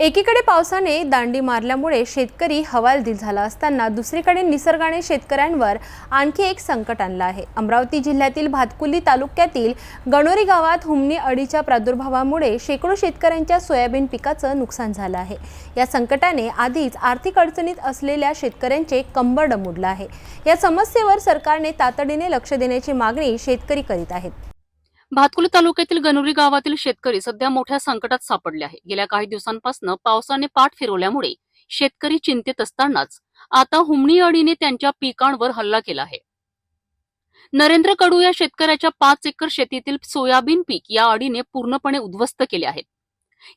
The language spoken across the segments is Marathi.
एकीकडे पावसाने दांडी मारल्यामुळे शेतकरी हवालदिल झाला असताना दुसरीकडे निसर्गाने शेतकऱ्यांवर आणखी एक संकट आणलं आहे. अमरावती जिल्ह्यातील भातकुली तालुक्यातील गणोरी गावात हुमणी अळीच्या प्रादुर्भावामुळे शेकडो शेतकऱ्यांच्या सोयाबीन पिकाचं नुकसान झालं आहे. या संकटाने आधीच आर्थिक अडचणीत असलेल्या शेतकऱ्यांचे कंबर डमुडलं आहे. या समस्येवर सरकारने तातडीने लक्ष देण्याची मागणी शेतकरी करीत आहेत. भातकुली तालुक्यातील गणुरी गावातील शेतकरी सध्या मोठ्या संकटात सापडले आहे गेल्या काही दिवसांपासून पावसाने पाठ फिरवल्यामुळे शेतकरी चिंतेत असतानाच आता हुमणी अडीने त्यांच्या पिकांवर हल्ला केला आहे. नरेंद्र कडू या शेतकऱ्याच्या पाच एकर शेतीतील सोयाबीन पीक या अळीने पूर्णपणे उद्ध्वस्त केले आहेत.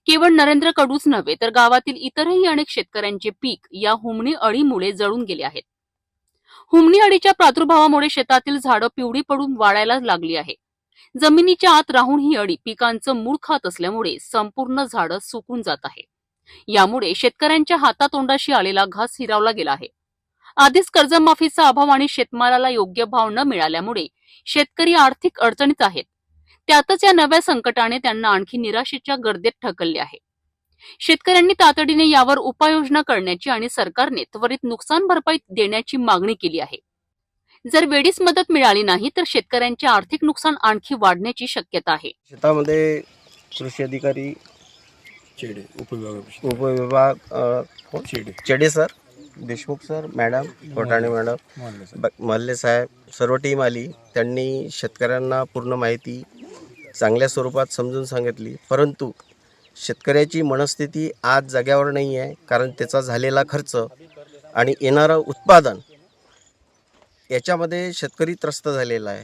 केवळ नरेंद्र कडूच नव्हे तर गावातील इतरही अनेक शेतकऱ्यांचे पीक या हुमणी अळीमुळे जळून गेले आहेत. हुमणी अळीच्या प्रादुर्भावामुळे शेतातील झाडं पिवळी पडून वाढायला लागली आहे जमिनीच्या आत राहून ही अळी पिकांचं मूळ खात असल्यामुळे संपूर्ण झाडं सुकून जात आहे. यामुळे शेतकऱ्यांच्या हातातोंडाशी आलेला घास हिरावला गेला आहे. आधीच कर्जमाफीचा अभाव आणि शेतमालाला योग्य भाव न मिळाल्यामुळे शेतकरी आर्थिक अडचणीत आहेत. त्यातच या नव्या संकटाने त्यांना आणखी निराशेच्या गर्दीत ठकलले आहे. शेतकऱ्यांनी तातडीने यावर उपाययोजना करण्याची आणि सरकारने त्वरित नुकसान भरपाई देण्याची मागणी केली आहे. जर वेळीच मदत मिळाली नाही तर शेतकऱ्यांचे आर्थिक नुकसान आणखी वाढण्याची शक्यता आहे. शेतामध्ये कृषी अधिकारी चेडे उपविभाग उपविभाग अ? Chede. Chede sir Deshmukh sir madam Kotane madam Malle साहेब सर्व टीम आली. त्यांनी शेतकऱ्यांना पूर्ण माहिती चांगल्या स्वरूपात समजून सांगितली. परंतु शेतकऱ्याची मनस्थिती आज जाग्यावर नाही आहे कारण त्याचा झालेला खर्च आणि येणारं उत्पादन याच्यामध्ये शेतकरी त्रस्त झालेला आहे.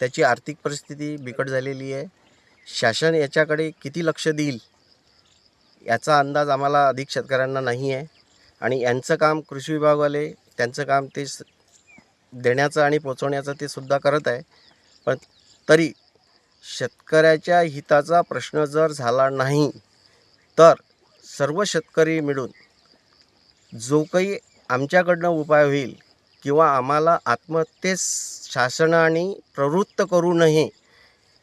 त्याची आर्थिक परिस्थिती बिकट झालेली आहे. शासन याच्याकडे किती लक्ष देईल याचा अंदाज आम्हाला अधिक शेतकऱ्यांना नाही आहे. आणि यांचं काम कृषी विभागवाले त्यांचं काम ते स- देण्याचं आणि पोचवण्याचं ते सुद्धा करत आहे. पण तरी शेतकऱ्याच्या हिताचा प्रश्न जर झाला नाही तर सर्व शेतकरी मिळून जो काही आमच्याकडनं उपाय होईल किंवा आम्हाला आत्महत्येस शासनाने प्रवृत्त करू नये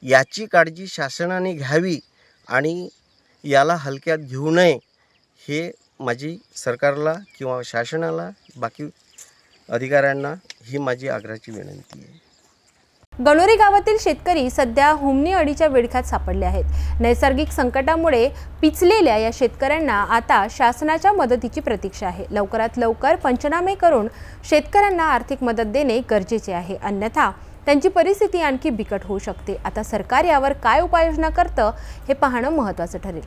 याची काळजी शासनाने घ्यावी आणि याला हलक्यात घेऊ नये हे माझी सरकारला किंवा शासनाला बाकी अधिकाऱ्यांना ही माझी आग्रहाची विनंती आहे. गणोरी गावातील शेतकरी सध्या हुमनी अडीच्या विळख्यात सापडले आहेत. नैसर्गिक संकटामुळे पिचलेल्या या शेतकऱ्यांना आता शासनाच्या मदतीची प्रतीक्षा आहे. लवकरात लवकर पंचनामे करून शेतकऱ्यांना आर्थिक मदत देणे गरजेचे आहे. अन्यथा त्यांची परिस्थिती आणखी बिकट होऊ शकते. आता सरकार यावर काय उपाययोजना करतं हे पाहणं महत्त्वाचं ठरेल.